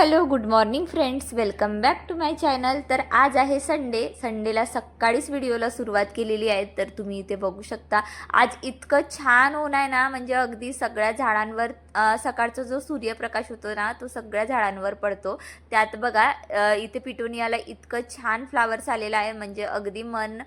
Hello good morning friends. Welcome back to my channel. तर आज आहे संडे. संडेला सकाळीच व्हिडिओला सुरुवात केलेली आहे तर तुम्ही इथे बघू शकता. आज इतकं छान ऊन आहे ना म्हणजे अगदी सगळ्या झाडांवर सकाळचा जो सूर्यप्रकाश होतो ना तो सगळ्या झाडांवर पडतो. त्यात बघा इथे पिटोनियाला इतकं छान फ्लावर्स आलेलं आहे. म्हणजे अगदी मन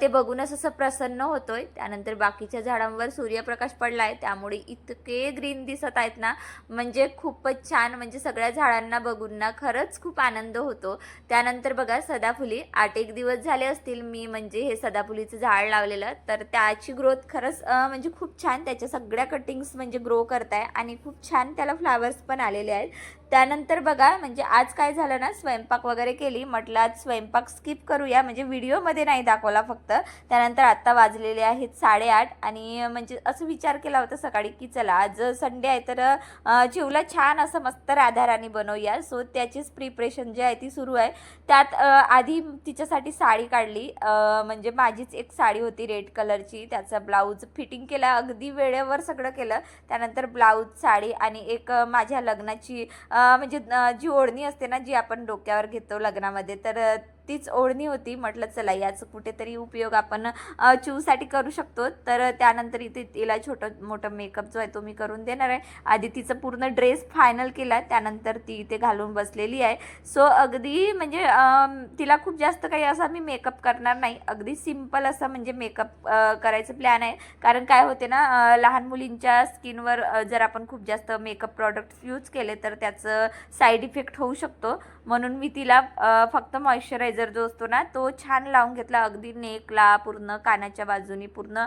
ते बघूनच असं प्रसन्न होतोय. त्यानंतर बाकीच्या झाडांवर सूर्यप्रकाश पडला आहे त्यामुळे इतके ग्रीन दिसत आहेत ना म्हणजे खूपच छान. म्हणजे सगळ्या झाडांना बघून ना खरंच खूप आनंद होतो. त्यानंतर बघा सदाफुली आठ एक दिवस झाले असतील मी म्हणजे हे सदाफुलीचं झाड लावलेलं. तर त्याची ग्रोथ खरंच म्हणजे खूप छान. त्याच्या सगळ्या कटिंग्स म्हणजे ग्रो करत आहे आणि खूप छान त्याला फ्लावर्स पण आलेले आहेत. त्यानंतर बघा म्हणजे आज काय झालं ना स्वयंपाक वगैरे केली म्हटलं आज स्वयंपाक स्किप करूया म्हणजे व्हिडिओमध्ये नाही दाखवला फक्त. त्यानंतर आत्ता वाजलेले आहेत साडेआठ आणि म्हणजे असं विचार केला होता सकाळी की चला आज संडे आहे तर अ, चिवला छान असं मस्त राधाराणी बनवूया. सो त्याचीच प्रिपरेशन जी आहे ती सुरू आहे. त्यात आधी तिच्यासाठी साडी काढली. म्हणजे माझीच एक साडी होती रेड कलरची त्याचा ब्लाऊज फिटिंग केला अगदी वेळेवर सगळं केलं. त्यानंतर ब्लाऊज साडी आणि एक माझ्या लग्नाची म्हणजे जी ओढणी असते ना जी आपण डोक्यावर घेतो लग्नामध्ये तर तीच ओढणी होती. म्हटलं चला याचं कुठेतरी उपयोग आपण चूसाठी करू शकतो. तर त्यानंतर इथे तिला छोटं मोठं मेकअप जो आहे तो मी करून देणार आहे. आधी तिचं पूर्ण ड्रेस फायनल केला. त्यानंतर ती इथे घालून बसलेली आहे. सो अगदी म्हणजे तिला खूप जास्त काही असा मी मेकअप करणार नाही. अगदी सिंपल असं म्हणजे मेकअप करायचं प्लॅन आहे. कारण काय होते ना लहान मुलींच्या स्किनवर जर आपण खूप जास्त मेकअप प्रॉडक्ट्स यूज केले तर त्याचं साईड इफेक्ट होऊ शकतो. म्हणून मी तिला फक्त मॉइश्चरायझर जो असतो ना तो छान लावून घेतला. अगदी नेकला पूर्ण कानाच्या बाजूनी पूर्ण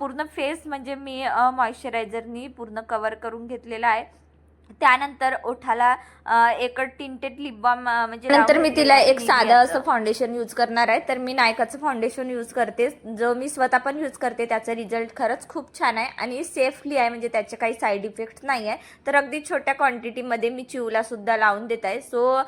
पूर्ण फेस म्हणजे मी मॉइश्चरायझरनी पूर्ण कवर करून घेतलेला आहे. त्यानंतर ओठाला एक टिंटेड लिप बाम म्हणजे नंतर मी तिला एक साधं असं फाउंडेशन यूज करणार आहे. तर मी नायकाचं फाउंडेशन यूज करते. जो मी स्वतः पण यूज करते त्याचा रिझल्ट खरंच खूप छान आहे आणि सेफली आहे. म्हणजे त्याचे काही साईड इफेक्ट नाही आहे. तर अगदी छोट्या क्वांटिटीमध्ये मी चिवला सुद्धा लावून देत आहे. सो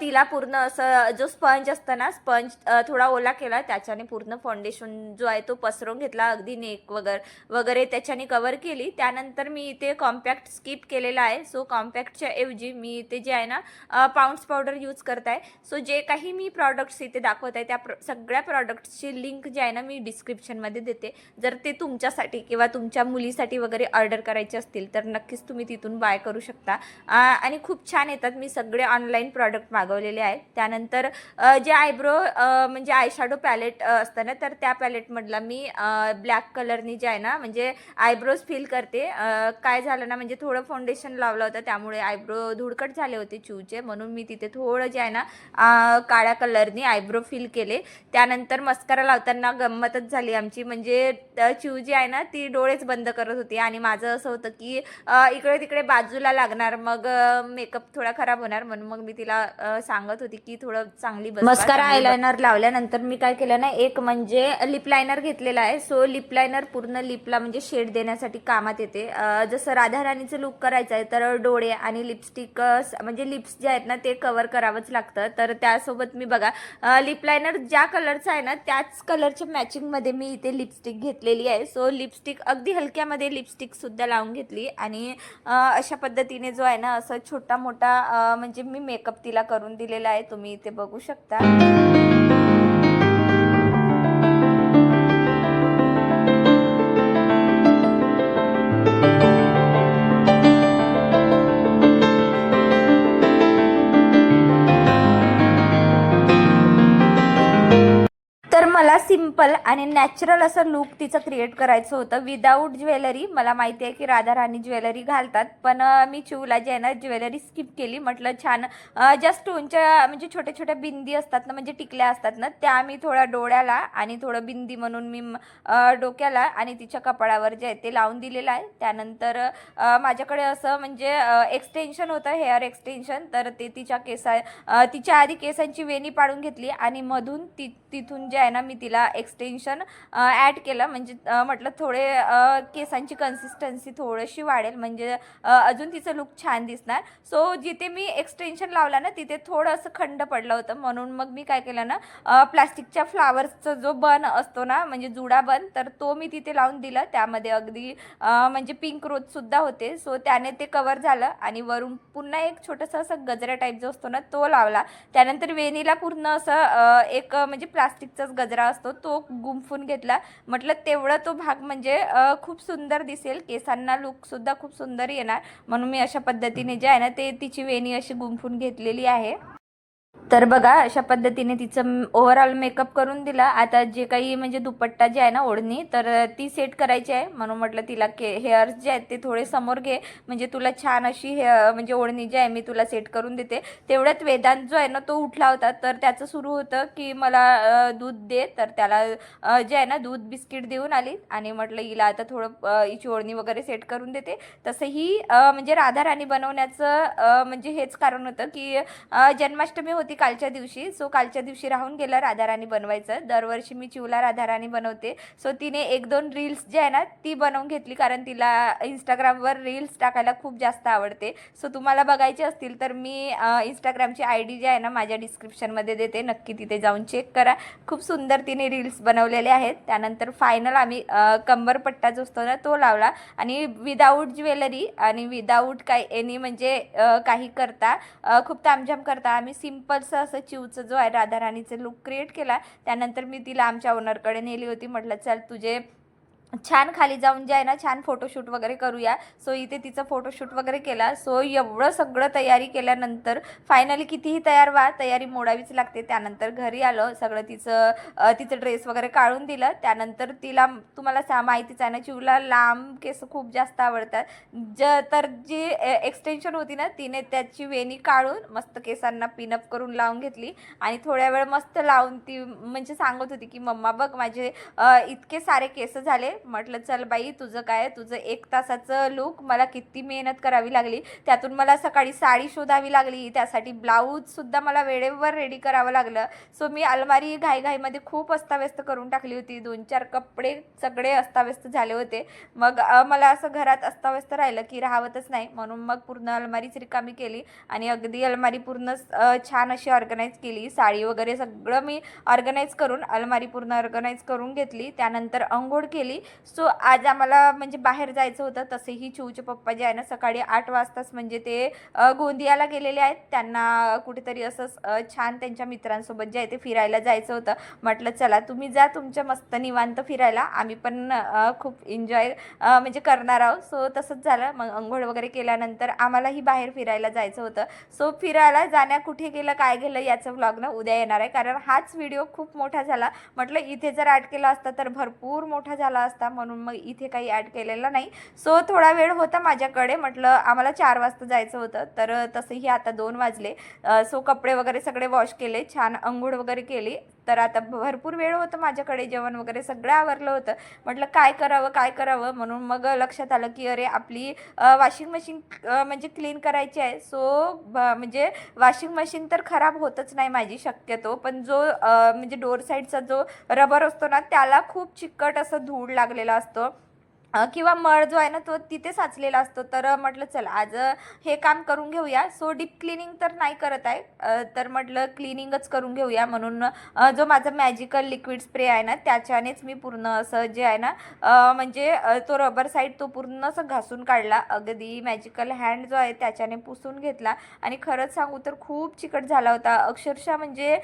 तिला पूर्ण असं जो स्पंज असतं ना स्पंज थोडा ओला केला त्याच्याने पूर्ण फाउंडेशन जो आहे तो पसरवून घेतला. अगदी नेक वगैरे वगैरे त्याच्याने कवर केली. त्यानंतर मी इथे कॉम्पॅक्ट स्किप केलेला आहे. सो कॉम्पॅक्टच्या ऐवजी मी इथे जे आहे ना पाऊंड्स पावडर यूज करत आहे सो जे काही मी प्रॉडक्ट्स इथे दाखवत आहे त्या प्र सगळ्या प्रॉडक्ट्सची लिंक जी आहे ना मी डिस्क्रिप्शनमध्ये देते. जर ते तुमच्यासाठी किंवा तुमच्या मुलीसाठी वगैरे ऑर्डर करायचे असतील तर नक्कीच तुम्ही तिथून बाय करू शकता. आणि खूप छान येतात. मी सगळे ऑनलाईन प्रॉडक्ट मागवलेले आहेत. त्यानंतर जे आयब्रो म्हणजे आयशॅडो पॅलेट असतं ना तर त्या पॅलेटमधला मी ब्लॅक कलरनी जे आहे ना म्हणजे आयब्रोज फील करते. काय झालं ना म्हणजे थोडं फाउंडेशन लावलं होतं. त्यामुळे आयब्रो धुडकट झाले होते चिवचे. म्हणून मी तिथे थोडं जे आहे ना काळ्या कलरनी आयब्रो फिल केले. त्यानंतर मस्करा लावताना गंमतच झाली आमची. म्हणजे चिव जी आहे ना ती डोळेच बंद करत होती. आणि माझं असं होतं की इकडे तिकडे बाजूला लागणार. मग मेकअप थोडा खराब होणार. म्हणून मग मी तिला सांगत होती की थोडं चांगली मस्कारा आयलायनर लावल्यानंतर मी काय केलं ना एक म्हणजे लिप लायनर घेतलेला आहे. सो लिप लायनर पूर्ण लिपला म्हणजे शेड देण्यासाठी कामात येते. जसं राधाराणीचं लुक करायचं आहे तर डोळे आणि लिपस्टिक म्हणजे लिप्स जे आहेत ना ते कवर करावंच लागतं. तर त्यासोबत मी बघा लिप लायनर ज्या कलरचा आहे ना त्याच कलरच्या मॅचिंगमध्ये मी इथे लिपस्टिक घेतलेली आहे. सो लिपस्टिक अगदी हलक्यामध्ये लिपस्टिक सुद्धा लावून घेतली. आणि अशा पद्धतीने जो आहे ना असं छोटा मोठा म्हणजे मी मेकअप तिला करून दिलेला आहे. तुम्ही इथे बघू शकता. मला सिंपल आणि नॅचरल असं लुक तिचं क्रिएट करायचं होतं. विदाऊट ज्वेलरी मला माहिती आहे की राधा राणी ज्वेलरी घालतात. पण मी चिवला जे आहे ना ज्वेलरी स्किप केली. म्हटलं छान जस्ट उंच्या म्हणजे छोट्या छोट्या बिंदी असतात ना म्हणजे टिकल्या असतात ना त्या मी थोड्या डोळ्याला आणि थोडं बिंदी म्हणून मी डोक्याला आणि तिच्या कपाळावर जे आहे ते लावून दिलेलं आहे. त्यानंतर माझ्याकडे असं म्हणजे एक्सटेन्शन होतं हेअर एक्सटेन्शन तर ते तिच्या केसा तिच्या आधी केसांची वेणी पाडून घेतली आणि मधून ति तिथून जे आहे ना मी तिला एक्सटेन्शन ॲड केलं. म्हणजे म्हटलं थोडे केसांची कन्सिस्टन्सी थोडीशी वाढेल. म्हणजे अजून तिचं लुक छान दिसणार. सो जिथे मी एक्सटेन्शन लावला ना तिथे थोडंसं खंड पडलं होतं. म्हणून मग मी काय केलं ना प्लास्टिकच्या फ्लावर्सचा जो बन असतो ना म्हणजे जुडा बन तर तो मी तिथे लावून दिला. त्यामध्ये अगदी म्हणजे पिंक रोजसुद्धा होते. सो त्याने ते कवर झालं आणि वरून पुन्हा एक छोटंसं असं गजरा टाईप जो असतो ना तो लावला. त्यानंतर वेणीला पूर्ण असं एक म्हणजे प्लास्टिकचाच गजरा असतो तो गुंफून घेतला. म्हटलं तेवढा तो भाग म्हणजे खूप सुंदर दिसेल. केसांना लुकसुद्धा खूप सुंदर येणार. म्हणून मी अशा पद्धतीने जे आहे ना ते तिची वेणी अशी गुंफून घेतलेली आहे. तर बघा अशा पद्धतीने तिचं ओव्हरऑल मेकअप करून दिला. आता जे काही म्हणजे दुपट्टा जे आहे ना ओढणी तर ती सेट करायची आहे. म्हणून म्हटलं तिला के हेअर्स जे आहेत ते थोडे समोर घे. म्हणजे तुला छान अशी हे म्हणजे ओढणी जी आहे मी तुला सेट करून देते. तेवढ्यात वेदांत जो आहे ना तो उठला होता. तर त्याचं सुरू होतं की मला दूध दे. तर त्याला जे आहे ना दूध बिस्किट देऊन आली. आणि म्हटलं हिला आता थोडं हिची ओढणी वगैरे सेट करून देते. तसंही म्हणजे राधा राणी बनवण्याचं म्हणजे हेच कारण होतं की जन्माष्टमी होती कालच्या दिवशी. सो कालच्या दिवशी राहून गेलं राधाराणी बनवायचं. दरवर्षी मी चिवला राधाराणी बनवते. सो तिने एक दोन रील्स जे आहे ना ती बनवून घेतली कारण तिला इंस्टाग्रामवर रील्स टाकायला खूप जास्त आवडते. सो तुम्हाला बघायचे असतील तर मी इंस्टाग्रामची आय डी जी आहे ना माझ्या डिस्क्रिप्शनमध्ये देते. नक्की तिथे जाऊन चेक करा. खूप सुंदर तिने रील्स बनवलेले आहेत. त्यानंतर फायनल आम्ही कंबरपट्टा जो असतो ना तो लावला. आणि विदाऊट ज्वेलरी आणि विदाऊट काय एनी म्हणजे काही करता खूप तामझाम करता. आम्ही सिंपल सिम्पलचं असं चिवचं जो आहे राधाराणीचं लुक क्रिएट केला त्यानंतर मी तिला आमच्या ओनरकडे नेली होती. म्हटलं चल तुझे छान खाली जाऊन जे आहे ना छान फोटोशूट वगैरे करूया. सो इथे तिचं फोटोशूट वगैरे केला. सो एवढं सगळं तयारी केल्यानंतर फायनली कितीही तयार व्हा तयारी मोडावीच लागते. त्यानंतर घरी आलं सगळं तिचं तिचं ड्रेस वगैरे काढून दिलं. त्यानंतर तिला तुम्हाला सा माहितीच आहे ना चिवला लांब केस खूप जास्त आवडतात. ज तर जी एक्सटेन्शन होती ना तिने त्याची वेणी काढून मस्त केसांना पिनअप करून लावून घेतली. आणि थोड्या वेळ मस्त लावून ती म्हणजे सांगत होती की मम्मा बघ माझे इतके सारे केस झाले म्हटलं चल बाई तुझं काय? तुझं एक तासाचं लुक मला किती मेहनत करावी लागली. त्यातून मला सकाळी साडी शोधावी लागली. त्यासाठी ब्लाऊजसुद्धा मला वेळेवर रेडी करावं लागलं. सो मी अलमारी घाईघाईमध्ये खूप अस्ताव्यस्त करून टाकली होती. दोन चार कपडे सगळे अस्ताव्यस्त झाले होते. मग मला असं घरात अस्ताव्यस्त राहिलं की राहावतच नाही. म्हणून मग पूर्ण अलमारीच रिकामी केली आणि अगदी अलमारी पूर्ण छान अशी ऑर्गनाईज केली. साडी वगैरे सगळं मी ऑर्गनाईज करून अलमारी पूर्ण ऑर्गनाईज करून घेतली. त्यानंतर अंघोळ केली. सो आज आम्हाला म्हणजे बाहेर जायचं होतं तसेही चिवचे पप्पा जे आहे ना सकाळी आठ वाजताच म्हणजे ते गोंदियाला गेलेले आहेत. त्यांना कुठेतरी असं छान त्यांच्या मित्रांसोबत जे आहे ते फिरायला जायचं होतं. म्हटलं चला तुम्ही जा तुमच्या मस्त निवांत फिरायला. आम्ही पण खूप एन्जॉय म्हणजे करणार आहोत. सो तसंच झालं. मग अंघोळ वगैरे केल्यानंतर आम्हालाही बाहेर फिरायला जायचं होतं. सो फिरायला जाण्या कुठे गेलं काय गेलं याचं व्लॉग ना उद्या येणार आहे. कारण हाच व्हिडिओ खूप मोठा झाला. म्हटलं इथे जर ॲड केला असता तर भरपूर मोठा झाला असता. म्हणून मग इथे काही ॲड केलेलं नाही. सो थोडा वेळ होता माझ्याकडे. म्हटलं आम्हाला चार वाजता जायचं होतं. तर तसंही आता दोन वाजले. सो कपडे वगैरे सगळे वॉश केले. छान अंघोळ वगैरे केली. तर आता भरपूर वेळ होतं माझ्याकडे जेवण वगैरे सगळं आवरलं होतं. म्हटलं काय करावं काय करावं? म्हणून मग लक्षात आलं की अरे आपली वॉशिंग मशीन म्हणजे क्लीन करायची आहे. सो म्हणजे वॉशिंग मशीन तर खराब होतच नाही माझी शक्यतो. पण जो म्हणजे डोर साईडचा जो रबर असतो ना त्याला खूप चिकट असं धूळ लागलेला असतो. किंवा मळ जो आहे ना तो तिथे साचलेला असतो. तर म्हटलं चल आज हे काम करून घेऊया. सो डीप क्लिनिंग तर नाही करत आहे. तर म्हटलं क्लिनिंगच करून घेऊया. म्हणून जो माझा मॅजिकल लिक्विड स्प्रे आहे ना त्याच्यानेच मी पूर्ण असं जे आहे ना म्हणजे तो रबर साईड तो पूर्ण असं घासून काढला. अगदी मॅजिकल हँड जो आहे त्याच्याने पुसून घेतला. आणि खरंच सांगू तर खूप चिकट झाला होता. अक्षरशः म्हणजे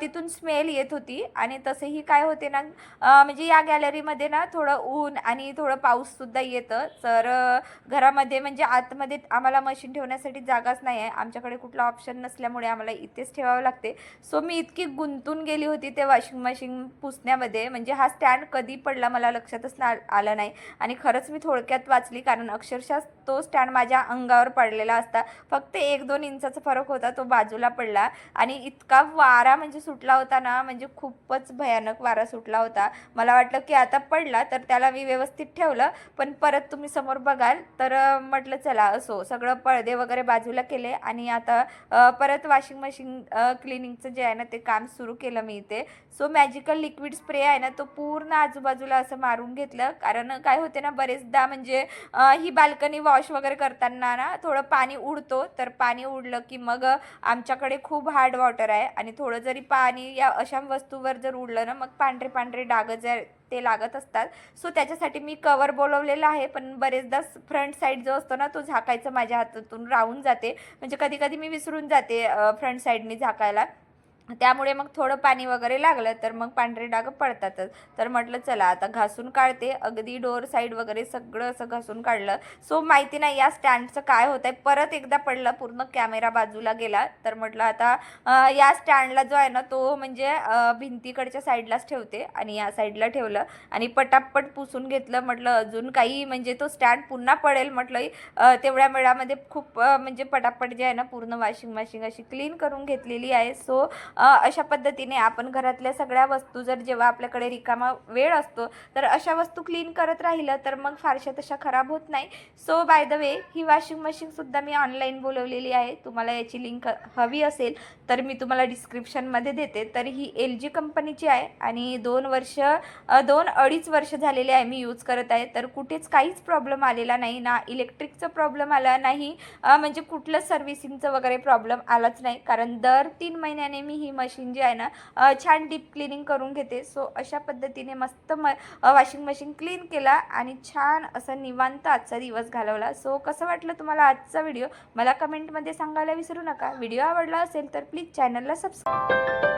तिथून स्मेल येत होती. आणि तसेही काय होते ना म्हणजे या गॅलरीमध्ये ना थोडं ऊन आणि थोडं पाऊससुद्धा येतं. तर घरामध्ये म्हणजे आतमध्ये आम्हाला मशीन ठेवण्यासाठी जागाच नाही आहे. आमच्याकडे कुठला ऑप्शन नसल्यामुळे आम्हाला इथेच ठेवावं लागते. सो मी इतकी गुंतून गेली होती ते वॉशिंग मशीन पुसण्यामध्ये. म्हणजे हा स्टँड कधी पडला मला लक्षातच ना आला नाही. आणि खरंच मी थोडक्यात वाचली कारण अक्षरशः तो स्टँड माझ्या अंगावर पडलेला असता. फक्त एक दोन इंचाचा फरक होता तो बाजूला पडला. आणि इतका वारा म्हणजे सुटला होता ना म्हणजे खूपच भयानक वारा सुटला होता. मला वाटलं की आता पडला तर त्याला मी व्यवस्थित ठेवलं. झालं. पण परत तुम्ही समोर बघाल तर म्हटलं चला असो सगळं पडदे वगैरे बाजूला केले आणि आता परत वॉशिंग मशीन क्लिनिंगचं जे आहे ना ते काम सुरू केलं मी इथे. सो मॅजिकल लिक्विड स्प्रे आहे ना तो पूर्ण आजूबाजूला असं मारून घेतलं. कारण काय होते ना बरेचदा म्हणजे ही बाल्कनी वॉश वगैरे करताना ना थोडं पाणी उडतो. तर पाणी उडलं की मग आमच्याकडे खूप हार्ड वॉटर आहे. आणि थोडं जरी पाणी या अशा वस्तूवर जर उडलं ना मग पांढरे पांढरे डाग जर ते लागत असतात. सो त्याच्यासाठी मी कवर बोलवलेलं आहे पण बरेचदा फ्रंट साईड जो असतो ना तो झाकायचा माझ्या हातातून राहून जाते. म्हणजे कधी कधी मी विसरून जाते फ्रंट साईडनी झाकायला. त्यामुळे मग थोडं पाणी वगैरे लागलं तर मग पांढरे डाग पडतातच. तर म्हटलं चला आता घासून काढते. अगदी डोर साईड वगैरे सगळं असं घासून काढलं. सो माहिती नाही या स्टँडचं काय होत आहे परत एकदा पडलं पूर्ण कॅमेरा बाजूला गेला. तर म्हटलं आता या स्टँडला जो आहे ना तो म्हणजे भिंतीकडच्या साईडलाच ठेवते. आणि या साईडला ठेवलं आणि पटापट पुसून घेतलं. म्हटलं अजून काही म्हणजे तो स्टँड पुन्हा पडेल. म्हटलं तेवढ्या वेळामध्ये खूप म्हणजे पटापट जे आहे ना पूर्ण वॉशिंग मशीन अशी क्लीन करून घेतलेली आहे. सो अशा पद्धतीने आपण घरातल्या सगळ्या वस्तू जर जेव्हा आपल्याकडे रिकामा वेळ असतो तर अशा वस्तू क्लीन करत राहिलं तर मग फारशा तशा खराब होत नाही. सो बाय द वे ही वॉशिंग मशीनसुद्धा मी ऑनलाईन बोलवलेली आहे. तुम्हाला याची लिंक हवी असेल तर मी तुम्हाला डिस्क्रिप्शनमध्ये देते. तर ही एल जी कंपनीची आहे आणि दोन वर्ष दोन अडीच वर्ष झालेले आहे मी यूज करत आहे. तर कुठेच काहीच प्रॉब्लेम आलेला नाही. ना इलेक्ट्रिकचा प्रॉब्लेम आला नाही. म्हणजे कुठलंच सर्व्हिसिंगचं वगैरे प्रॉब्लेम आलाच नाही. कारण दर तीन महिन्याने मी ही मशीन जी आहे ना छान डीप क्लिनिंग करून घेते. सो अशा पद्धतीने मस्त म वॉशिंग मशीन क्लीन केला आणि छान असं निवांत आजचा दिवस घालवला. सो कसं वाटलं तुम्हाला आजचा व्हिडिओ मला कमेंटमध्ये सांगायला विसरू नका. व्हिडिओ आवडला असेल तर प्लीज चॅनलला सबस्क्राईब